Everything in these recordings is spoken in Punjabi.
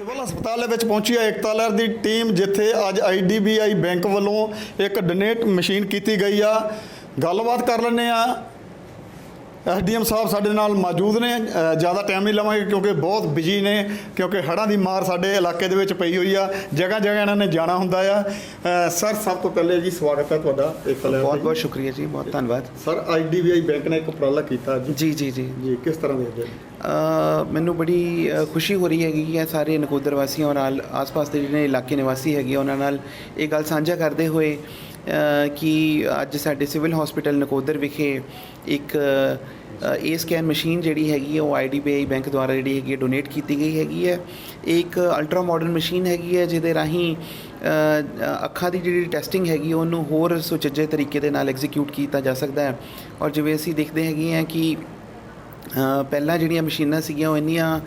ਸਿਵਲ ਹਸਪਤਾਲ ਦੇ ਵਿੱਚ ਪਹੁੰਚੀ ਹੈ ਏਕਤਾ ਲਹਿਰ ਦੀ ਟੀਮ ਜਿੱਥੇ ਅੱਜ ਆਈਡੀਬੀਆਈ ਬੈਂਕ ਵੱਲੋਂ ਇੱਕ ਡੋਨੇਟ ਮਸ਼ੀਨ ਕੀਤੀ ਗਈ ਆ। ਗੱਲਬਾਤ ਕਰ ਲੈਂਦੇ ਆ। ਐਸਡੀਐਮ ਸਾਹਿਬ ਸਾਡੇ ਨਾਲ ਮੌਜੂਦ ਨੇ। ਜ਼ਿਆਦਾ ਟਾਈਮ ਨਹੀਂ ਲਵਾਂਗੇ ਕਿਉਂਕਿ ਬਹੁਤ ਬਿਜ਼ੀ ਨੇ ਕਿਉਂਕਿ ਹੜ੍ਹਾਂ ਦੀ ਮਾਰ ਸਾਡੇ ਇਲਾਕੇ ਦੇ ਵਿੱਚ ਪਈ ਹੋਈ ਆ। ਜਗ੍ਹਾ ਜਗ੍ਹਾ ਇਹਨਾਂ ਨੇ ਜਾਣਾ ਹੁੰਦਾ ਆ। ਸਰ ਸਭ ਤੋਂ ਪਹਿਲੇ ਜੀ ਸਵਾਗਤ ਹੈ ਤੁਹਾਡਾ ਲਹਿਰ ਬਹੁਤ ਦੀ। ਬਹੁਤ ਸ਼ੁਕਰੀਆ ਜੀ ਬਹੁਤ ਧੰਨਵਾਦ। ਸਰ ਆਈਡੀਬੀਆਈ ਬੈਂਕ ਨੇ ਇੱਕ ਉਪਰਾਲਾ ਕੀਤਾ ਜੀ ਜੀ ਜੀ। ਜੀ ਕਿਸ ਤਰ੍ਹਾਂ ਦੇਖਦੇ ਹੋ? ਅ, ਮੈਨੂੰ ਬੜੀ ਖੁਸ਼ੀ ਹੋ ਰਹੀ ਹੈਗੀ ਕਿ ਸਾਰੇ ਨਕੋਦਰ ਵਾਸੀਆਂ ਔਰ ਆਲ- ਆਸ-ਪਾਸ ਦੇ ਜਿਹੜੇ ਇਲਾਕੇ ਨਿਵਾਸੀ ਹੈਗੇ ਆ, ਉਹਨਾਂ ਨਾਲ ਇਹ ਗੱਲ ਸਾਂਝਾ ਕਰਦੇ ਹੋਏ ਕਿ ਅੱਜ ਸਾਡੇ ਸਿਵਲ ਹਸਪੀਟਲ ਨਕੋਦਰ ਵਿਖੇ ਇੱਕ ਏ ਸਕੈਨ ਮਸ਼ੀਨ ਜਿਹੜੀ ਹੈਗੀ ਹੈ ਉਹ ਆਈਡੀਬੀਆਈ ਬੈਂਕ ਦੁਆਰਾ ਜਿਹੜੀ ਹੈਗੀ ਹੈ ਡੋਨੇਟ ਕੀਤੀ ਗਈ ਹੈਗੀ ਹੈ ਇਹ ਇੱਕ ਅਲਟਰਾ ਮਾਡਰਨ ਮਸ਼ੀਨ ਹੈਗੀ ਹੈ ਜਿਹਦੇ ਰਾਹੀਂ ਅੱਖਾਂ ਦੀ ਜਿਹੜੀ ਟੈਸਟਿੰਗ ਹੈਗੀ ਉਹਨੂੰ ਹੋਰ ਸੁਚੱਜੇ ਤਰੀਕੇ ਦੇ ਨਾਲ ਐਗਜ਼ੀਕਿਊਟ ਕੀਤਾ ਜਾ ਸਕਦਾ ਹੈ। ਔਰ ਜਿਵੇਂ ਅਸੀਂ ਦੇਖਦੇ ਹੈਗੇ ਹਾਂ ਕਿ ਪਹਿਲਾਂ ਜਿਹੜੀਆਂ ਮਸ਼ੀਨਾਂ ਸੀਗੀਆਂ ਉਹ ਇੰਨੀਆਂ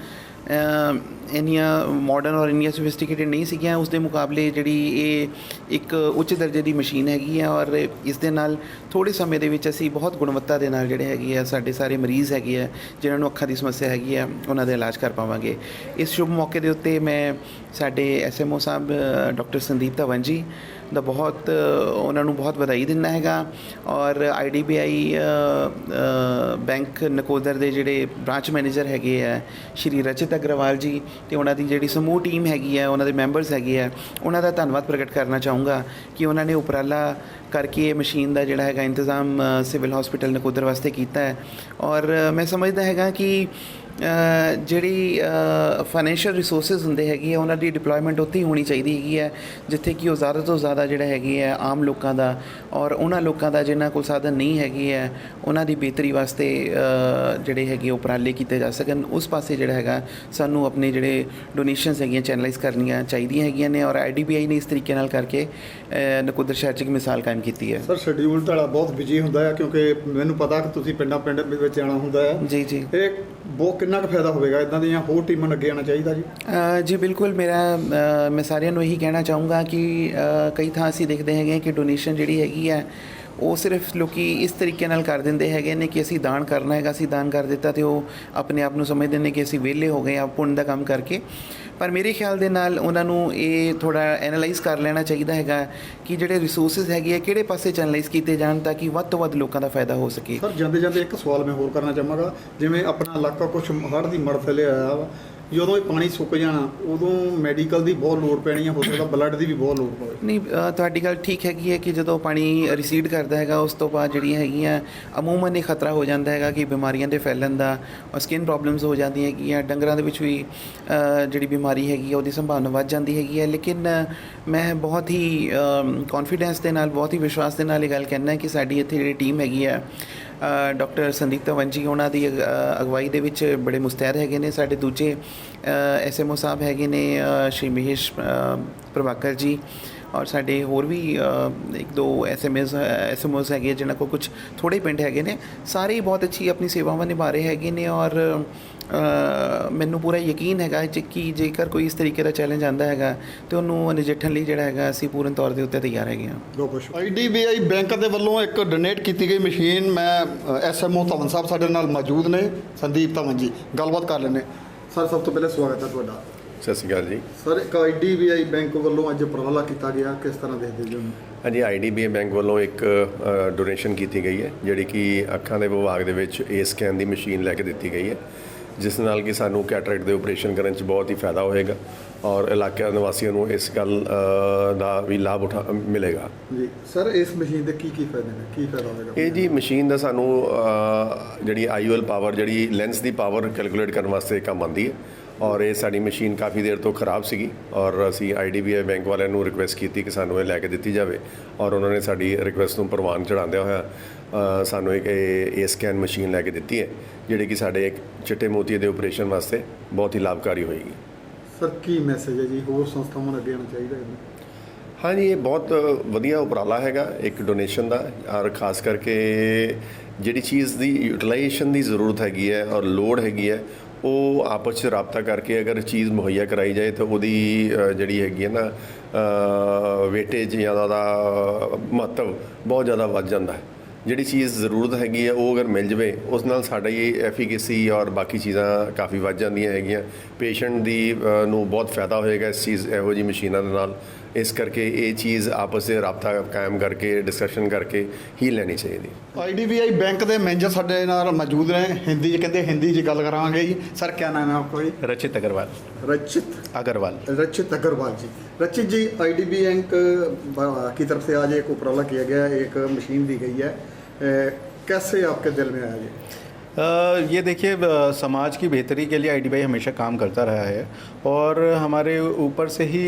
ਇੰਨੀਆਂ ਮਾਡਰਨ ਔਰ ਇੰਨੀਆਂ ਸੋਫਿਸਟੀਕੇਟਡ ਨਹੀਂ ਸੀਗੀਆਂ ਉਸ ਦੇ ਮੁਕਾਬਲੇ ਜਿਹੜੀ ਇਹ ਇੱਕ ਉੱਚ ਦਰਜੇ ਦੀ ਮਸ਼ੀਨ ਹੈਗੀ ਹੈ ਔਰ ਇਸ ਦੇ ਨਾਲ ਥੋੜੇ ਸਮੇਂ ਦੇ ਵਿੱਚ ਅਸੀਂ ਬਹੁਤ ਗੁਣਵੱਤਾ ਦੇ ਨਾਲ ਜਿਹੜੇ ਹੈਗੇ ਆ, ਸਾਡੇ ਸਾਰੇ ਮਰੀਜ਼ ਹੈਗੇ ਆ, ਜਿਨ੍ਹਾਂ ਨੂੰ ਅੱਖਾਂ ਦੀ ਸਮੱਸਿਆ ਹੈਗੀ ਆ, ਉਹਨਾਂ ਦਾ ਇਲਾਜ ਕਰ ਪਾਵਾਂਗੇ। ਇਸ ਸ਼ੁਭ ਮੌਕੇ ਦੇ ਉੱਤੇ ਮੈਂ ਸਾਡੇ ਐਸਐਮਓ ਸਾਹਿਬ ਡਾਕਟਰ ਸੰਦੀਪ ਧਵਨ ਜੀ ਦਾ ਬਹੁਤ ਉਹਨਾਂ ਨੂੰ ਬਹੁਤ ਵਧਾਈ ਦਿੰਦਾ ਹੈਗਾ। ਔਰ ਆਈਡੀਬੀਆਈ ਬੈਂਕ ਨਕੋਦਰ ਦੇ ਜਿਹੜੇ ਬ੍ਰਾਂਚ ਮੈਨੇਜਰ ਹੈਗੇ ਆ, ਸ਼੍ਰੀ ਰਚਿਤ ਅਗਰਵਾਲ ਜੀ ਤੇ ਉਹਨਾਂ ਦੀ ਜਿਹੜੀ ਸਮੂਹ ਟੀਮ ਹੈਗੀ ਹੈ ਉਹਨਾਂ ਦੇ ਮੈਂਬਰਸ ਹੈਗੇ ਆ, ਉਹਨਾਂ ਦਾ ਧੰਨਵਾਦ ਪ੍ਰਗਟ ਕਰਨਾ ਚਾਹੂੰਗਾ ਕਿ ਉਹਨਾਂ ਨੇ ਉਪਰਾਲਾ ਕਰਕੇ ਇਹ ਮਸ਼ੀਨ ਦਾ ਜਿਹੜਾ ਹੈਗਾ ਇੰਤਜ਼ਾਮ ਸਿਵਲ ਹਸਪੀਟਲ ਨਕੋਦਰ ਵਾਸਤੇ ਕੀਤਾ ਹੈ। ਔਰ ਮੈਂ ਸਮਝਦਾ ਹੈਗਾ ਕਿ ਜਿਹੜੀ ਫਾਈਨੈਂਸ਼ੀਅਲ ਰਿਸੋਰਸਸ ਹੁੰਦੇ ਹੈਗੇ ਆ ਉਹਨਾਂ ਦੀ ਡਿਪਲੋਇਮੈਂਟ ਉੱਥੇ ਹੀ ਹੋਣੀ ਚਾਹੀਦੀ ਹੈਗੀ ਹੈ ਜਿੱਥੇ ਕਿ ਉਹ ਜ਼ਿਆਦਾ ਤੋਂ ਜ਼ਿਆਦਾ ਜਿਹੜਾ ਹੈਗੀ ਹੈ ਆਮ ਲੋਕਾਂ ਦਾ ਔਰ ਉਹਨਾਂ ਲੋਕਾਂ ਦਾ ਜਿਨ੍ਹਾਂ ਕੋਲ ਸਾਧਨ ਨਹੀਂ ਹੈਗੇ ਹੈ ਉਹਨਾਂ ਦੀ ਬਿਹਤਰੀ ਵਾਸਤੇ ਜਿਹੜੇ ਹੈਗੇ ਉਪਰਾਲੇ ਕੀਤੇ ਜਾ ਸਕਣ। ਉਸ ਪਾਸੇ ਜਿਹੜਾ ਹੈਗਾ ਸਾਨੂੰ ਆਪਣੇ ਜਿਹੜੇ ਡੋਨੇਸ਼ਨਸ ਹੈਗੀਆਂ ਚੈਨਲਾਈਜ਼ ਕਰਨੀਆਂ ਚਾਹੀਦੀਆਂ ਹੈਗੀਆਂ ਨੇ ਔਰ ਆਈਡੀਬੀਆਈ ਨੇ ਇਸ ਤਰੀਕੇ ਨਾਲ ਕਰਕੇ ਨਕੋਦਰ ਸ਼ਹਿਰ 'ਚ ਇੱਕ ਮਿਸਾਲ ਕਾਇਮ ਕੀਤੀ ਹੈ। ਸਰ ਸ਼ਡਿਊਲ ਤੁਹਾਡਾ ਬਹੁਤ ਬਿਜ਼ੀ ਹੁੰਦਾ ਹੈ ਕਿਉਂਕਿ ਮੈਨੂੰ ਪਤਾ ਕਿ ਤੁਸੀਂ ਪਿੰਡਾਂ ਪਿੰਡ ਵਿੱਚ ਜਾਣਾ ਹੁੰਦਾ ਹੈ। ਜੀ ਜੀ। ਇਹ ਬਹੁਤ ਕਿੰਨਾ ਕੁ ਫਾਇਦਾ ਹੋਵੇਗਾ? ਇਦਾਂ ਦੀਆਂ ਹੋਰ ਟੀਮਾਂ ਨੂੰ ਅੱਗੇ ਆਉਣਾ ਚਾਹੀਦਾ ਜੀ? ਜੀ, ਬਿਲਕੁਲ ਮੇਰਾ ਮੈਂ ਸਾਰਿਆਂ ਨੂੰ ਇਹੀ ਕਹਿਣਾ ਚਾਹੂੰਗਾ ਕਿ ਕਈ ਥਾਂ ਅਸੀਂ ਦੇਖਦੇ ਹੈਗੇ ਕਿ ਡੋਨੇਸ਼ਨ ਜਿਹੜੀ ਹੈਗੀ ਹੈ, ਉਹ ਸਿਰਫ ਲੋਕੀ ਇਸ ਤਰੀਕੇ ਨਾਲ ਕਰ ਦਿੰਦੇ ਹੈਗੇ ਨੇ ਕਿ ਅਸੀਂ ਦਾਨ ਕਰਨਾ ਹੈਗਾ, ਅਸੀਂ ਦਾਨ ਕਰ ਦਿੱਤਾ ਤੇ ਉਹ ਆਪਣੇ ਆਪ ਨੂੰ ਸਮਝਦੇ ਨੇ ਕਿ ਅਸੀਂ ਵਿਹਲੇ ਹੋ ਗਏ ਆ ਪੁੰਨ ਦਾ ਕੰਮ ਕਰਕੇ। ਪਰ ਮੇਰੇ ਖਿਆਲ ਦੇ ਨਾਲ ਉਹਨਾਂ ਨੂੰ ਇਹ ਥੋੜਾ ਐਨਾਲਾਈਜ਼ ਕਰ ਲੈਣਾ ਚਾਹੀਦਾ ਹੈਗਾ ਕਿ ਜਿਹੜੇ ਰਿਸੋਰਸਸ ਹੈਗੇ ਆ, ਕਿਹੜੇ ਪਾਸੇ ਚੈਨਲਾਈਜ਼ ਕੀਤੇ ਜਾਣ ਤਾਂ ਕਿ ਵੱਧ ਤੋਂ ਵੱਧ ਲੋਕਾਂ ਦਾ ਫਾਇਦਾ ਹੋ ਸਕੇ। ਸਰ ਜਾਂਦੇ ਜਾਂਦੇ ਇੱਕ ਸਵਾਲ ਮੈਂ ਹੋਰ ਕਰਨਾ ਚਾਹਾਂਗਾ, ਜਿਵੇਂ ਆਪਣਾ ਇਲਾਕਾ ਕੁਝ ਹੜ੍ਹ ਦੀ ਮੜ ਥੱਲੇ ਆਇਆ ਵਾ ਜਦੋਂ ਇਹ ਪਾਣੀ ਸੁੱਕ ਜਾਣਾ ਉਦੋਂ ਮੈਡੀਕਲ ਦੀ ਬਹੁਤ ਲੋੜ ਪੈਣੀ ਹੈ ਹੋ ਸਕਦਾ ਬਲੱਡ ਦੀ ਵੀ ਬਹੁਤ ਲੋੜ ਪਵੇ। ਨਹੀਂ ਅ, ਤੁਹਾਡੀ ਗੱਲ ਠੀਕ ਹੈਗੀ ਹੈ ਕਿ ਜਦੋਂ ਪਾਣੀ ਰਿਸੀਡ ਕਰਦਾ ਹੈਗਾ ਉਸ ਤੋਂ ਬਾਅਦ ਜਿਹੜੀਆਂ ਹੈਗੀਆਂ ਅਮੂਮਨ ਇਹ ਖਤਰਾ ਹੋ ਜਾਂਦਾ ਹੈਗਾ ਕਿ ਬਿਮਾਰੀਆਂ ਦੇ ਫੈਲਣ ਦਾ ਔਰ ਸਕਿਨ ਪ੍ਰੋਬਲਮਸ ਹੋ ਜਾਂਦੀਆਂ ਹੈਗੀਆਂ ਡੰਗਰਾਂ ਦੇ ਵਿੱਚ ਵੀ ਅ, ਜਿਹੜੀ ਬਿਮਾਰੀ ਹੈਗੀ ਹੈ ਉਹਦੀ ਸੰਭਾਵਨਾ ਵੱਧ ਜਾਂਦੀ ਹੈਗੀ ਹੈ। ਲੇਕਿਨ ਅ, ਮੈਂ ਬਹੁਤ ਹੀ ਕੌਨਫੀਡੈਂਸ ਦੇ ਨਾਲ ਬਹੁਤ ਹੀ ਵਿਸ਼ਵਾਸ ਦੇ ਨਾਲ ਇਹ ਗੱਲ ਕਹਿਣਾ ਕਿ ਸਾਡੀ ਇੱਥੇ ਜਿਹੜੀ ਟੀਮ ਹੈਗੀ ਹੈ ਡਾਕਟਰ ਸੰਦੀਪ ਧਵਨ ਜੀ, ਉਹਨਾਂ ਦੀ ਅਗ- ਅਗਵਾਈ ਦੇ ਵਿੱਚ ਬੜੇ ਮੁਸਤੈਦ ਹੈਗੇ ਨੇ। ਸਾਡੇ ਦੂਜੇ ਐਸਐਮਓ ਸਾਹਿਬ ਹੈਗੇ ਨੇ ਸ਼੍ਰੀ ਮਹੇਸ਼ ਪ੍ਰਭਾਕਰ ਜੀ ਔਰ ਸਾਡੇ ਹੋਰ ਵੀ ਇੱਕ ਦੋ ਐਸਐਮਐਸ ਐਸਐਮਓਸ ਹੈਗੇ ਆ, ਜਿਨ੍ਹਾਂ ਕੋਲ ਕੁਝ ਥੋੜੇ ਪਿੰਡ ਹੈਗੇ ਨੇ ਸਾਰੇ ਹੀ ਬਹੁਤ ਅੱਛੀ ਆਪਣੀ ਸੇਵਾਵਾਂ ਨਿਭਾ ਰਹੇ ਹੈਗੇ ਨੇ ਔਰ ਮੈਨੂੰ ਪੂਰਾ ਯਕੀਨ ਹੈਗਾ ਕਿ ਜੇਕਰ ਕੋਈ ਇਸ ਤਰੀਕੇ ਦਾ ਚੈਲੰਜ ਆਂਦਾ ਹੈਗਾ ਤੇ ਉਹਨੂੰ ਨਜਿੱਠਣ ਲਈ ਜਿਹੜਾ ਹੈਗਾ ਅਸੀਂ ਪੂਰਨ ਤੌਰ ਦੇ ਉੱਤੇ ਤਿਆਰ ਹੈਗੇ ਹਾਂ। ਬਹੁਤ ਆਈਡੀਬੀਆਈ ਬੈਂਕ ਦੇ ਵੱਲੋਂ ਇੱਕ ਡੋਨੇਟ ਕੀਤੀ ਗਈ ਮਸ਼ੀਨ ਮੈਂ ਐਸਐਮਓ ਧਵਨ ਸਾਹਿਬ ਸਾਡੇ ਨਾਲ ਮੌਜੂਦ ਨੇ ਸੰਦੀਪ ਧਵਨ ਜੀ ਗੱਲਬਾਤ ਕਰ ਲੈਣੇ ਸਰ ਸਭ ਤੋਂ ਪਹਿਲੇ ਸਵਾਗਤ ਹੈ ਤੁਹਾਡਾ। ਸਤਿ ਸ਼੍ਰੀ ਅਕਾਲ ਜੀ। ਸਰ ਇੱਕ ਆਈਡੀਬੀਆਈ ਬੈਂਕ ਵੱਲੋਂ ਅੱਜ ਉਪਰਾਲਾ ਕੀਤਾ ਗਿਆ ਕਿਸ ਤਰ੍ਹਾਂ ਦੇਖਦੇ ਜੀ ਹਾਂਜੀ ਆਈਡੀਬੀਏ ਬੈਂਕ ਵੱਲੋਂ ਇੱਕ ਡੋਨੇਸ਼ਨ ਕੀਤੀ ਗਈ ਹੈ ਜਿਹੜੀ ਕਿ ਅੱਖਾਂ ਦੇ ਵਿਭਾਗ ਦੇ ਵਿੱਚ ਏ ਸਕੈਨ ਦੀ ਮਸ਼ੀਨ ਲੈ ਕੇ ਦਿੱਤੀ ਗਈ ਹੈ ਜਿਸ ਨਾਲ ਕਿ ਸਾਨੂੰ ਕੈਟਰੈਕਟ ਦੇ ਆਪਰੇਸ਼ਨ ਕਰਨ 'ਚ ਬਹੁਤ ਹੀ ਫਾਇਦਾ ਹੋਏਗਾ ਔਰ ਇਲਾਕੇ ਨਿਵਾਸੀਆਂ ਨੂੰ ਇਸ ਗੱਲ ਦਾ ਵੀ ਲਾਭ ਉਠਾ ਮਿਲੇਗਾ। ਜੀ ਸਰ ਇਸ ਮਸ਼ੀਨ ਦੇ ਕੀ ਕੀ ਫਾਇਦੇ ਨੇ? ਕੀ ਫਾਇਦਾ ਹੋਵੇਗਾ ਇਹ ਜੀ ਮਸ਼ੀਨ ਦਾ ਸਾਨੂੰ ਜਿਹੜੀ ਆਈਓਐਲ ਪਾਵਰ ਜਿਹੜੀ ਲੈਂਸ ਦੀ ਪਾਵਰ ਕੈਲਕੂਲੇਟ ਕਰਨ ਵਾਸਤੇ ਕੰਮ ਆਉਂਦੀ ਹੈ। ਔਰ ਇਹ ਸਾਡੀ ਮਸ਼ੀਨ ਕਾਫੀ ਦੇਰ ਤੋਂ ਖਰਾਬ ਸੀਗੀ ਔਰ ਅਸੀਂ ਆਈਡੀਬੀਆਈ ਬੈਂਕ ਵਾਲਿਆਂ ਨੂੰ ਰਿਕੁਐਸਟ ਕੀਤੀ ਕਿ ਸਾਨੂੰ ਇਹ ਲੈ ਕੇ ਦਿੱਤੀ ਜਾਵੇ ਔਰ ਉਹਨਾਂ ਨੇ ਸਾਡੀ ਰਿਕੁਐਸਟ ਨੂੰ ਪ੍ਰਵਾਨ ਚੜਾਉਂਦਿਆਂ ਹੋਇਆ ਸਾਨੂੰ ਇੱਕ ਇਹ ਸਕੈਨ ਮਸ਼ੀਨ ਲੈ ਕੇ ਦਿੱਤੀ ਹੈ ਜਿਹੜੀ ਕਿ ਸਾਡੇ ਇੱਕ ਚਿੱਟੇ ਮੋਤੀ ਦੇ ਆਪਰੇਸ਼ਨ ਵਾਸਤੇ ਬਹੁਤ ਹੀ ਲਾਭਕਾਰੀ ਹੋਏਗੀ। ਸਰ ਕੀ ਮੈਸੇਜ ਹੈ ਜੀ? ਹੋਰ ਸੰਸਥਾਵਾਂ ਨੂੰ ਅੱਗੇ ਆਉਣਾ ਚਾਹੀਦਾ ਹੈ ਹਾਂਜੀ ਇਹ ਬਹੁਤ ਵਧੀਆ ਉਪਰਾਲਾ ਹੈਗਾ ਇੱਕ ਡੋਨੇਸ਼ਨ ਦਾ ਔਰ ਖਾਸ ਕਰਕੇ ਜਿਹੜੀ ਚੀਜ਼ ਦੀ ਯੂਟਿਲਾਈਜੇਸ਼ਨ ਦੀ ਜ਼ਰੂਰਤ ਹੈਗੀ ਹੈ ਔਰ ਲੋੜ ਹੈਗੀ ਹੈ ਉਹ ਆਪਸ 'ਚ ਰਾਬਤਾ ਕਰਕੇ ਅਗਰ ਚੀਜ਼ ਮੁਹੱਈਆ ਕਰਾਈ ਜਾਏ ਤਾਂ ਉਹਦੀ ਜਿਹੜੀ ਹੈਗੀ ਹੈ ਨਾ ਵੇਟੇਜ ਜਾਂ ਉਹਦਾ ਮਹੱਤਵ ਬਹੁਤ ਜ਼ਿਆਦਾ ਵੱਧ ਜਾਂਦਾ ਹੈ। ਜਿਹੜੀ ਚੀਜ਼ ਜ਼ਰੂਰਤ ਹੈਗੀ ਹੈ, ਉਹ ਅਗਰ ਮਿਲ ਜਵੇ, ਉਸ ਨਾਲ ਸਾਡਾ ਇਹ ਐਫੀਕੇਸੀ ਔਰ ਬਾਕੀ ਚੀਜ਼ਾਂ ਕਾਫੀ ਵੱਧ ਜਾਂਦੀਆਂ ਹੈਗੀਆਂ। ਪੇਸ਼ੈਂਟ ਦੀ ਨੂੰ ਬਹੁਤ ਫਾਇਦਾ ਹੋਏਗਾ ਇਸ ਚੀਜ਼, ਇਹੋ ਜਿਹੀ ਮਸ਼ੀਨਾਂ ਦੇ ਨਾਲ। ਇਸ ਕਰਕੇ ਇਹ ਚੀਜ਼ ਆਪਸ ਵਿੱਚ ਰਾਬਤਾ ਕਾਇਮ ਕਰਕੇ ਡਿਸਕਸ਼ਨ ਕਰਕੇ ਹੀ ਲੈਣੀ ਚਾਹੀਦੀ ਆਈਡੀਬੀਆਈ ਬੈਂਕ ਦੇ ਮੈਨੇਜਰ ਸਾਡੇ ਨਾਲ ਮੌਜੂਦ ਨੇ ਹਿੰਦੀ 'ਚ ਕਹਿੰਦੇ ਹਿੰਦੀ 'ਚ ਗੱਲ ਕਰਾਂਗੇ ਜੀ ਸਰ ਕੀ ਨਾਮ ਹੈ ਆਪਕਾ ਜੀ रचित अग्रवाल रचित अग्रवाल रचित अग्रवाल जी रचित जी आईडीबी बैंक अ, की तरफ से आज एक उपराला किया गया एक मशीन दी गई है अ, कैसे आपके दिल में आया जी अ, ये देखिए समाज की बेहतरी के लिए आई हमेशा काम करता रहा है और हमारे ऊपर से ही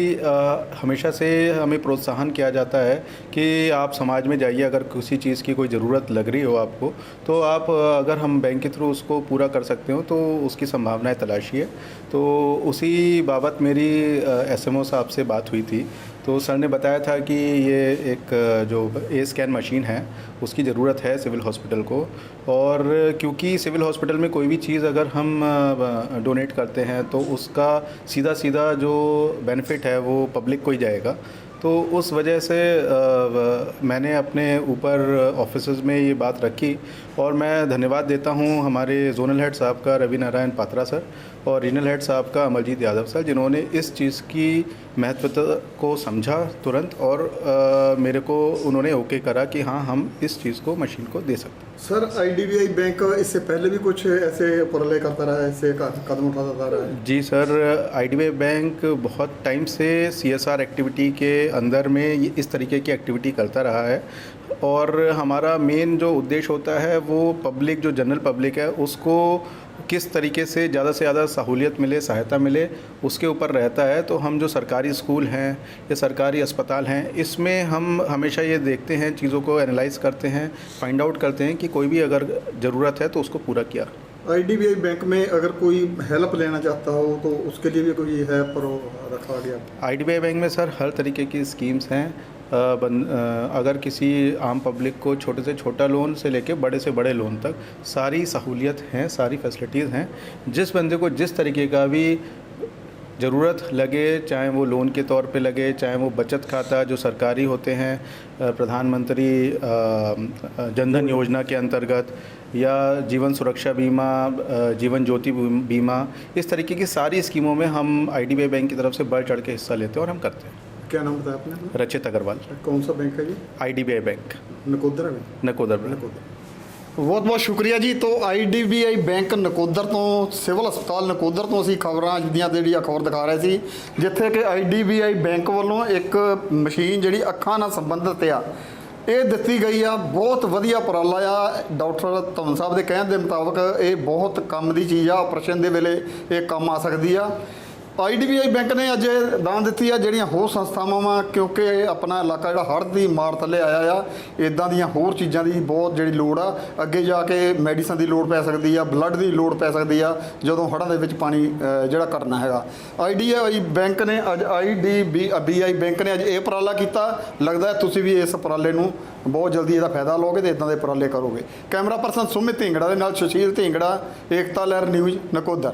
हमेशा से हमें प्रोत्साहन किया जाता है कि आप समाज में जाइए, अगर किसी चीज़ की कोई ज़रूरत लग रही हो आपको तो आप अगर हम बैंक के थ्रू उसको पूरा कर सकते हो तो उसकी संभावनाएँ तलाशिए। तो उसी बाबत मेरी एसएमओ साहब से बात हुई थी तो सर ने बताया था कि ये एक, जो ए स्कैन मशीन है, उसकी ज़रूरत है सिविल हॉस्पिटल को। और क्योंकि सिविल हॉस्पिटल में कोई भी चीज़ अगर हम डोनेट करते हैं तो उसका सीधा सीधा जो बेनिफिट है, वो पब्लिक को ही जाएगा। तो उस वजह से अ, मैंने अपने ऊपर ऑफ़िस में ये बात रखी और मैं धन्यवाद देता हूँ हमारे जोनल हेड साहब का रवि नारायण पात्रा सर और रीजनल हेड साहब का अमरजीत यादव सर जिन्होंने इस चीज़ की महत्वता को समझा तुरंत और अ, मेरे को उन्होंने ओके करा कि हाँ हम इस चीज़ को मशीन को दे सकते हैं। सर आईडीबीआई बैंक इससे पहले भी कुछ ऐसे प्रलय करता रहा है, ऐसे कदम उठाता रहा है? जी सर आईडीबीआई बैंक बहुत टाइम से सीएसआर एक्टिविटी के अंदर में इस तरीके की एक्टिविटी करता रहा है। और हमारा मेन जो उद्देश्य होता है, वो पब्लिक जो जनरल पब्लिक है, उसको किस तरीके से ज़्यादा से ज़्यादा सहूलियत मिले सहायता मिले उसके ऊपर रहता है। तो हम जो सरकारी स्कूल हैं या सरकारी अस्पताल हैं इसमें हम हमेशा ये देखते हैं चीज़ों को एनालाइज करते हैं फाइंड आउट करते हैं कि कोई भी अगर ज़रूरत है तो उसको पूरा किया। आईडीबीआई बैंक में अगर कोई हेल्प लेना चाहता हो तो उसके लिए भी कोई है पर रखा गया आई बैंक में सर हर तरीके की स्कीम्स हैं बन, अगर किसी आम पब्लिक को छोटे से छोटा लोन से लेके बड़े से बड़े लोन तक सारी सहूलियत हैं सारी फैसिलिटीज़ हैं जिस बंदे को जिस तरीके का भी ज़रूरत लगे चाहे वो लोन के तौर पे लगे चाहे वो बचत खाता जो सरकारी होते हैं प्रधानमंत्री जनधन योजना के अंतर्गत या जीवन सुरक्षा बीमा जीवन ज्योति बीमा इस तरीके की सारी स्कीमों में हम आई बैंक की तरफ़ से बढ़ चढ़ के हिस्सा लेते हैं और हम करते हैं। क्या नाम बताया आपने अपना? रचित अग्रवाल कौन सा बैंक है जी आई बैंक नकोदर में नकोदर बैंक ਬਹੁਤ ਬਹੁਤ ਸ਼ੁਕਰੀਆ ਜੀ ਤੋਂ ਆਈਡੀਬੀਆਈ ਬੈਂਕ ਨਕੋਦਰ ਤੋਂ ਸਿਵਲ ਹਸਪਤਾਲ ਨਕੋਦਰ ਤੋਂ ਅਸੀਂ ਖਬਰਾਂ ਦੀਆਂ ਜਿਹੜੀਆਂ ਖਬਰ ਦਿਖਾ ਰਹੇ ਸੀ ਜਿੱਥੇ ਕਿ ਆਈਡੀਬੀਆਈ ਬੈਂਕ ਵੱਲੋਂ ਇੱਕ ਮਸ਼ੀਨ ਜਿਹੜੀ ਅੱਖਾਂ ਨਾਲ ਸੰਬੰਧਿਤ ਆ ਇਹ ਦਿੱਤੀ ਗਈ ਆ ਬਹੁਤ ਵਧੀਆ ਉਪਰਾਲਾ ਆ ਡਾਕਟਰ ਧਵਨ ਸਾਹਿਬ ਦੇ ਕਹਿਣ ਦੇ ਮੁਤਾਬਕ ਇਹ ਬਹੁਤ ਕੰਮ ਦੀ ਚੀਜ਼ ਆ ਆਪਰੇਸ਼ਨ ਦੇ ਵੇਲੇ ਇਹ ਕੰਮ ਆ ਸਕਦੀ ਆ ਆਈਡੀਬੀਆਈ ਬੈਂਕ ਨੇ ਅੱਜ ਦਾਨ ਦਿੱਤੀ ਆ ਜਿਹੜੀਆਂ ਹੋਰ ਸੰਸਥਾਵਾਂ ਵਾ, ਕਿਉਂਕਿ ਆਪਣਾ ਇਲਾਕਾ ਜਿਹੜਾ ਹੜ੍ਹ ਦੀ ਮਾਰ ਥੱਲੇ ਆਇਆ ਆ ਇਦਾਂ ਦੀਆਂ ਹੋਰ ਚੀਜ਼ਾਂ ਦੀ ਬਹੁਤ ਜਿਹੜੀ ਲੋੜ ਆ। ਅੱਗੇ ਜਾ ਕੇ ਮੈਡੀਸਨ ਦੀ ਲੋੜ ਪੈ ਸਕਦੀ ਆ, ਬਲੱਡ ਦੀ ਲੋੜ ਪੈ ਸਕਦੀ ਆ, ਜਦੋਂ ਹੜ੍ਹਾਂ ਦੇ ਵਿੱਚ ਪਾਣੀ ਜਿਹੜਾ ਕਰਨਾ ਹੈਗਾ। ਆਈਡੀਆਈ ਬੈਂਕ ਨੇ ਅੱਜ, ਆਈਡੀਬੀਆਈ ਬੈਂਕ ਨੇ ਅੱਜ ਇਹ ਉਪਰਾਲਾ ਕੀਤਾ। ਲੱਗਦਾ ਤੁਸੀਂ ਵੀ ਇਸ ਉਪਰਾਲੇ ਨੂੰ ਬਹੁਤ ਜਲਦੀ ਇਹਦਾ ਫਾਇਦਾ ਲਓਗੇ ਤੇ ਇਦਾਂ ਦੇ ਉਪਰਾਲੇ ਕਰੋਗੇ। ਕੈਮਰਾ ਪਰਸਨ ਸੁਮਿਤ ਢਿੰਗੜਾ ਦੇ ਨਾਲ ਸੁਸ਼ੀਲ ਢਿੰਗੜਾ, ਏਕਤਾ ਲਹਿਰ ਨਿਊਜ਼ ਨਕੋਦਰ।